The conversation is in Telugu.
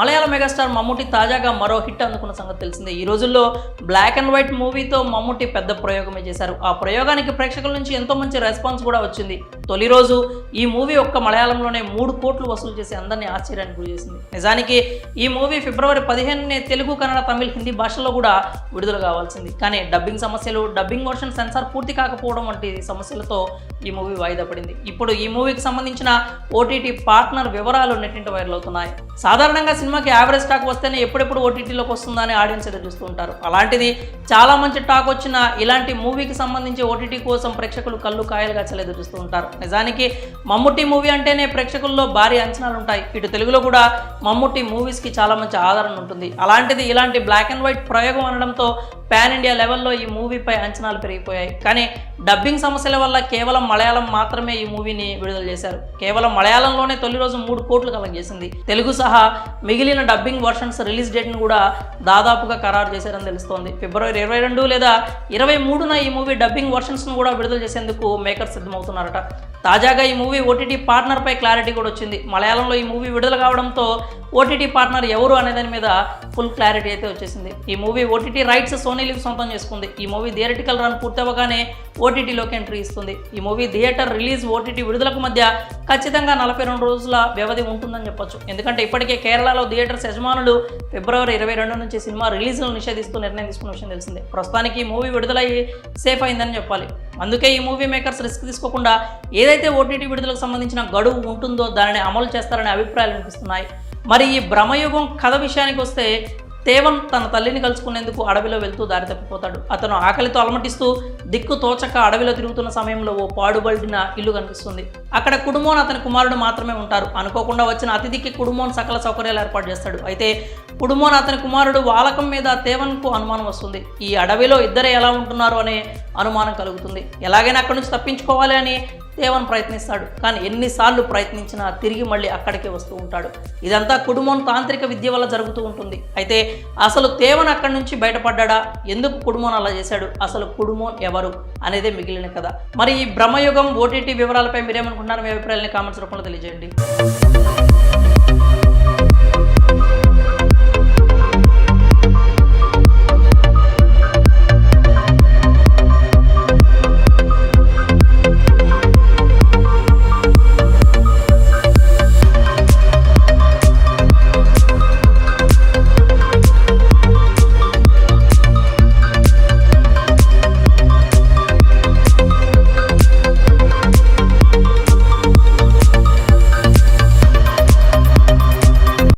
మలయాళ మెగాస్టార్ మమ్ముటి తాజాగా మరో హిట్ అందుకున్న సంగతి తెలిసిందే. ఈ రోజుల్లో బ్లాక్ అండ్ వైట్ మూవీతో మమ్ముటి పెద్ద ప్రయోగమే చేశారు. ఆ ప్రయోగానికి ప్రేక్షకుల నుంచి ఎంతో మంచి రెస్పాన్స్ కూడా వచ్చింది. తొలి రోజు ఈ మూవీ ఒక్క మలయాళంలోనే మూడు కోట్లు వసూలు చేసి అందరినీ ఆశ్చర్యానికి గురి చేసింది. నిజానికి ఈ మూవీ ఫిబ్రవరి పదిహేనునే తెలుగు కన్నడ తమిళ్ హిందీ భాషల్లో కూడా విడుదల కావాల్సింది. కానీ డబ్బింగ్ సమస్యలు డబ్బింగ్ వర్షన్ సెన్సార్ పూర్తి కాకపోవడం వంటి సమస్యలతో ఈ మూవీ వాయిదా పడింది. ఇప్పుడు ఈ మూవీకి సంబంధించిన ఓటీటీ పార్ట్నర్ వివరాలు నెట్టింట వైరల్ అవుతున్నాయి. సాధారణంగా సినిమాకి యావరేజ్ టాక్ వస్తేనే ఎప్పుడెప్పుడు ఓటీటీలోకి వస్తుందా అని ఆడియన్స్ అయితే చూస్తూ ఉంటారు అలాంటిది చాలా మంచి టాక్ వచ్చిన ఇలాంటి మూవీకి సంబంధించి ఓటీటీ కోసం ప్రేక్షకులు కళ్ళు కాయలుగా చలేదు చూస్తూ ఉంటారు. నిజానికి మమ్ముట్టి మూవీ అంటేనే ప్రేక్షకుల్లో భారీ అంచనాలు ఉంటాయి ఇటు తెలుగులో కూడా మమ్ముట్టి మూవీస్కి చాలా మంచి ఆదరణ ఉంటుంది. అలాంటిది ఇలాంటి బ్లాక్ అండ్ వైట్ ప్రయోగం అనడంతో పాన్ ఇండియా లెవెల్లో ఈ మూవీపై అంచనాలు పెరిగిపోయాయి. కానీ డబ్బింగ్ సమస్యల వల్ల కేవలం మలయాళం మాత్రమే ఈ మూవీని విడుదల చేశారు. కేవలం మలయాళంలోనే తొలి రోజు మూడు కోట్లు కలెక్ట్ చేసింది. తెలుగు సహా మిగిలిన మిగిలిన డబ్బింగ్ వర్షన్స్ రిలీజ్ డేట్ను కూడా దాదాపుగా ఖరారు చేశారని తెలుస్తోంది. ఫిబ్రవరి ఇరవై రెండు లేదా ఇరవై మూడున ఈ మూవీ డబ్బింగ్ వర్షన్స్ను కూడా విడుదల చేసేందుకు మేకర్స్ సిద్ధమవుతున్నారట. తాజాగా ఈ మూవీ ఓటీటీ పార్ట్నర్పై క్లారిటీ కూడా వచ్చింది. మలయాళంలో ఈ మూవీ విడుదల కావడంతో ఓటీటీ పార్ట్నర్ ఎవరు అనే దాని మీద ఫుల్ క్లారిటీ అయితే వచ్చేసింది. ఈ movie OTT rights Sony LIV సొంతం చేసుకుంది. ఈ మూవీ థియేటికల్ రన్ పూర్తవగానే ఓటీటీలోకి ఎంట్రీ ఇస్తుంది. ఈ మూవీ థియేటర్ రిలీజ్ ఓటీటీ విడుదలకు మధ్య ఖచ్చితంగా నలభై రెండు రోజుల వ్యవధి ఉంటుందని చెప్పొచ్చు. ఎందుకంటే ఇప్పటికే కేరళలో థియేటర్స్ యజమానులు ఫిబ్రవరి ఇరవై రెండు నుంచి సినిమా రిలీజ్ను నిషేధిస్తూ నిర్ణయం తీసుకున్న విషయం తెలిసిందే. ప్రస్తుతానికి ఈ మూవీ విడుదలయ్యి సేఫ్ అయిందని చెప్పాలి. అందుకే ఈ మూవీ మేకర్స్ రిస్క్ తీసుకోకుండా ఏదైతే ఓటీటీ విడుదలకు సంబంధించిన గడువు ఉంటుందో దానిని అమలు చేస్తారనే అభిప్రాయాలు వినిపిస్తున్నాయి. మరి ఈ భ్రమయుగం కథ విషయానికి వస్తే తేవన్ తన తల్లిని కలుసుకునేందుకు అడవిలో వెళ్తూ దారి తప్పిపోతాడు. అతను ఆకలితో అలమటిస్తూ దిక్కు తోచక అడవిలో తిరుగుతున్న సమయంలో ఓ పాడుబడిన ఇల్లు కనిపిస్తుంది. అక్కడ కుటుంబం అతని కుమారుడు మాత్రమే ఉంటారు. అనుకోకుండా వచ్చిన అతిథికి కుటుంబం సకల సౌకర్యాలు ఏర్పాటు చేస్తాడు. అయితే కుటుంబం అతని కుమారుడు వాలకం మీద తేవన్కు అనుమానం వస్తుంది. ఈ అడవిలో ఇద్దరే ఎలా ఉంటున్నారు అనే అనుమానం కలుగుతుంది. ఎలాగైనా అక్కడి నుంచి తప్పించుకోవాలి అని తేవని ప్రయత్నిస్తాడు. కానీ ఎన్నిసార్లు ప్రయత్నించినా తిరిగి మళ్ళీ అక్కడికే వస్తూ ఉంటాడు. ఇదంతా కుటుంబం తాంత్రిక విద్య వల్ల జరుగుతూ ఉంటుంది. అయితే అసలు తేవన్ అక్కడి నుంచి బయటపడ్డా ఎందుకు కుటుంబం అలా చేశాడు? అసలు కుటుంబం ఎవరు? అనేదే మిగిలిన కదా మరి ఈ బ్రహ్మయుగం ఓటీటీ వివరాలపై మీరేమనుకుంటున్నారు? మీ అభిప్రాయాలని కామెంట్స్ రూపంలో తెలియజేయండి.